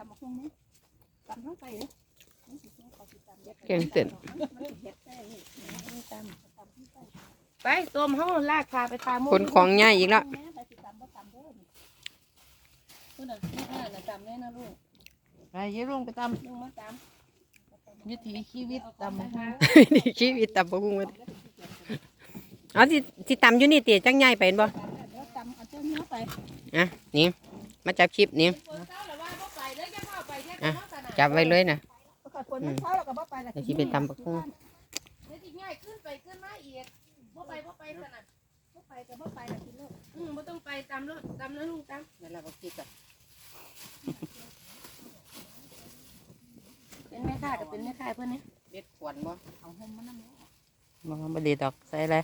ตำบักหุ่งนี่ตำเข้าไปเลยแกงเส้นไปต้มห้องลากพาไปตามคนของใหญ่อีกแล้วคุณน่ะแม่น่ะจำได้นะลูกไปเยี่ยลุงไปตลุงมาตามำวิถีชีวิตตำนะคะนี่ชีวิตตำบักหุ่งมาดิเอาที่ที่ตำอยู่นี่เตี๋ยจังใหญ่ไปเห็นบ่แล้วตำเอาเจ้าเนื้อไป อะนี่มาจับคลิปนี่ จับไว้เลยนะปรากฏผลมันเช้าแล้วก็บ่ไปแล้วเดี๋ยวสิไปตำบักหุ่งเดี๋ยวสิง่ายขึ้นไปขึ้นมาอีกบ่ไปบ่ไปสนามบ่ไปก็บ่ไปแล้วกินโลดอืมบ่ต้องไปตามรถตามแล้วลูกตามนั่นแหละบักจิกอะเป็นแม่ค้าก็เป็นแม่ค้าเพิ่นนี่เด็ดขวนบ่เอาห่มมันนำมันบ่ดีดอกใส่อะไร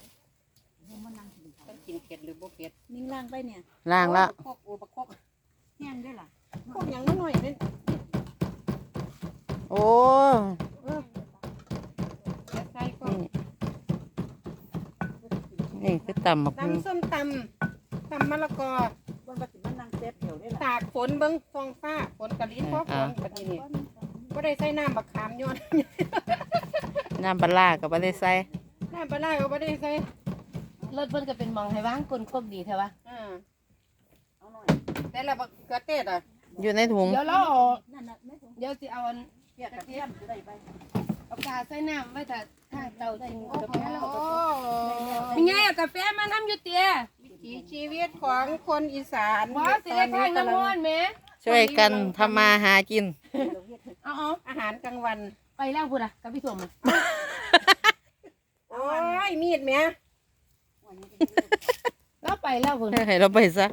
ห่มมันนั่งกินต้องกินเผ็ดหรือบ่เผ็ดนิ่งล่างไปเนี่ยล่างละโคกโอบักโคกแห้งด้วยล่ะโคกหยังน้อยๆนี่โอ้ใส่ก็นี่นี่คือตำบักหุ่งตำส้มตำตำมะละกอบ่ว่าสิมันนั่งเซ็ตเดียวได้ล่ะตากฝนเบิ่งฟองฟ้าฝนกะลิ้นพอฝนบัดนี้นี่บ่ได้ใส่น้ำบักขามย้อนน้ำปลาร้าก็บ่ได้ใส่น้ำปลาร้าก็บ่ได้ใส่รถเพิ่นก็เป็นหมองให้วางคนโคกดีแท้วะอ่าเอาหน่อยแต่ละบักเขือเทศอะอยู่ในถุงเดี๋ยวเราเอานั่นน่ะแม่ผมเดี๋ยวสิเอาอัน เปียกกระเทียมได้ไปเอากาใส่น้ำไว้ถ้าข้างเตากินกาแฟแล้วโอ้มีไงเอากาแฟมาน้ำอยู่เตี้ยวิถีชีวิตของคนอีสานบ่สิได้ข้างน้ำร้อนแหมช่วยกันทำมาหากินเอาเอาอาหารกลางวันไปแล้วพุ่นอะกับพี่สมอะโอ้ยมีดแหม่เรา ไปแล้วพุ่นให้เราไปซะ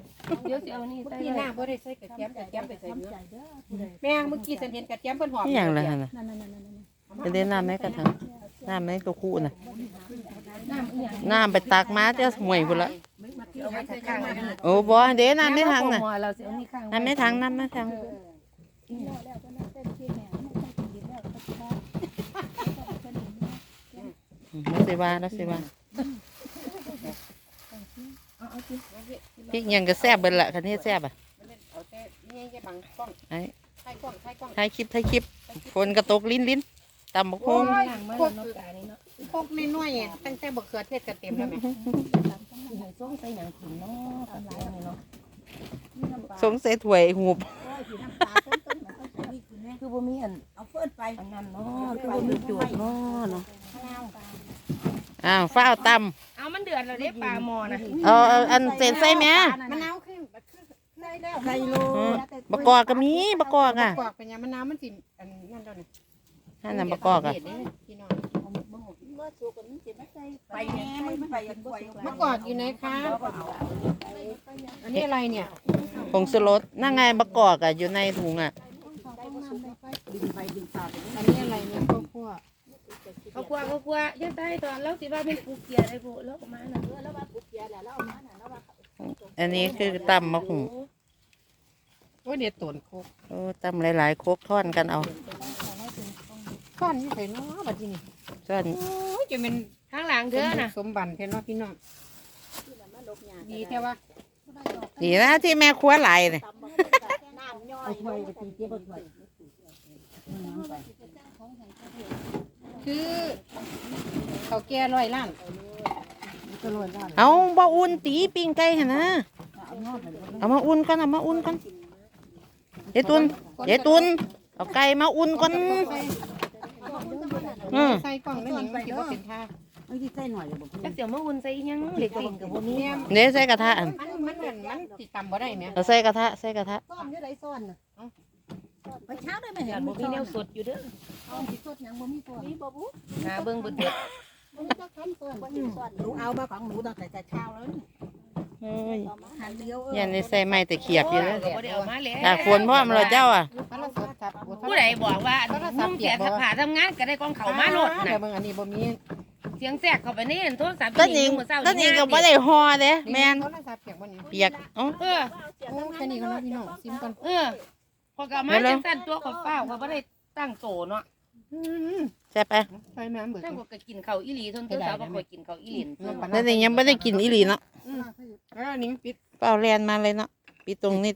เดี๋ยวสิเอานี่ใส่พี่หไว้น้าบ่ได้ใส่กระเทียมกระเทียมไปใส่เนื้อใจเด้อผู้ใดแม่งเมื่อกี้ฉันเห็นกระเทียมเพิ่นหอมนี่อย่างไรฮะน่ะนั่นๆๆๆไปเล่นน้ำในกระถางน้ำในกระคู่น่ะน้ำอีหยังน้ำไปตักมาเจ้าห่วยพุ่นละเอาไว้ใส่ข้างไว้นะโอ้บ่เด้น้ำในถังน่ะหัวเราสิเอานี่ข้างน้ำในถังน้ำในถังๆแล้วก็นั่งเต้นที่แม่ไม่ต้องกินแล้วก็สิว่า มาสิว่าแล้วสิว่าเอาเอาสิพริกหยังก็แซ่บเบิ่นละคันนี้แซ่บอะเอาแต่นี่แค่บังกล้องไอ้ถ่ายกล้องถ่ายกล้องถ่ายคลิปถ่ายคลิปฝนกระตกลิ้นลิ้นตำบักโอ้หุ่งยล้างมาพแล้ววกเนาะกานี่เนาะพกน้อยๆตั้งแต่บักเขือเทศก็เต็มแล้วแม่สิให้ส้มใส่หยังกินเนาะกาแฟนี่เนาะสงสัยถ้วยหูบคือบ่มีอันเอาเฟิ้นไปอันนั้นเนาะคือบ่มีจวดเนาะเนาะ อ้าวฟ้าวตเอามันเดือดแล้วเด้ปลาหมอนะำเอาเอาอันเส้นใส่แม่มะนาวขึ้นบักขึ้นได้แล้วไข่โลอืมบักกอกก็มีบักกอกอะกอกเป็นยังมะนาวมันสิอันนั่นแล้วนี่นั่นน่ะบักกอกอะเด็ดนี่พี่น้องบ่สุกกันสิมาใส่ไปแม่มันไปอันบ่สุกมะกอกอยู่ไหนคะอันนี้อะไรเนี่ยผงสุรสนั่นไงบักกอกอะอยู่ในถุงอะดึงไปดึงปากอันนี้อะไรเนี่ยข้าวคั่ว เอากลัวเอากลัวอย่าใส่ตอนเราสิว่าเป็นปูเกียร์ได้ผู้แล้วก็มาน่ะเออแล้วว่าปุ๊บเสียแล้วแล้วเอามาน่ะแล้วว่าอันนี้คือตำมะหุ่งโอ้เด็ดตนโคกโอ้ตำหลายๆโคกท่อนกันเอาก้อนนี่ใส่เนาะบัดนี้ท่อนโอ้ยจะเป็นข้างหลังเด้อน่ะสมบัติแท้เนาะพี่น้องดีแท้ว่าดีนะที่แม่ครัวหลายเนี่ยน้ำย่อย ถ้วยก็สิเก็บถ้วยคือเขาแก่ร้อยล้านก็โรยว่าเอาบ่อุ่นตีปิ้งไก่หั่นนะเอามาอุ่นก่อนเอามาอุ่นก่อนเยายตุนเยายตุนเอาไก่มาอุ่นก่อนอืมใส่กล่องนั่นนี่มันสิบ่เป็นท่าเอาสิใส่หน่อยบ่จักเสียวมาอุ่นใส่อีหยังเหล็กปิ่งกับบ่มีเนี่ยเดี๋ยวใส่กระทะอันมันมันมันมันสิตำบ่ได้แหมเอาใส่กระทะใส่กระทะซ่อนอยู่ไดซ่อนน่ะ ไปเช้าได้ไหมอเห็ย่านบ่มีแนวสดอยู่เด้อเอาสิสดหยังบ่มีซ่อนมีบ่บุหาเบิ่งเบิดเบิดบ่มีจักคันซ่อนบ่สิซ่อนหนูเอามาของหนูตั้งแต่แต่เช้าแล้วนี่เฮ้ยหันเดียวเออยันได้ใส่ไม้แต่เขียบอยู่เลยก็บ่ได้เอามาแล้วตากฝนพร้อมเลยเจ้าอะโทรศัพท์ครับโอ้โทรผู้ใดบอกว่านุ่มแขกผ่าทำงานก็ได้กองเขามาโลดเดี๋ยน่ะวมึงอันนี้บ่มีเสียงแทรกเข้าไปในโทรศัพท์ต้นนี้มื้อเช้าต้นนี้ก็บ่ได้ห่อเด้แม่นโทรศัพท์เปียกบ่นี่เปียกเอ๋อเออโอ้แค่นี้ก็เนาะพี่น้องซิมก่อนเออ พอกลับมาจังซั่นตัวขอฟ้าวก็บ่ได้ตั้งโตเนาะอืมใช่ไปใส่แม่เบิดนั่นก็กินข้าวอีหลีทนตัวสาวบ่ค่อยกินข้าวอีหลีนนั่นนี่ยังไม่ได้กินอีหลีเนาะ แล้วอันนี้ปิด เปล่าแลนมาเลยเนาะปีตรงนี้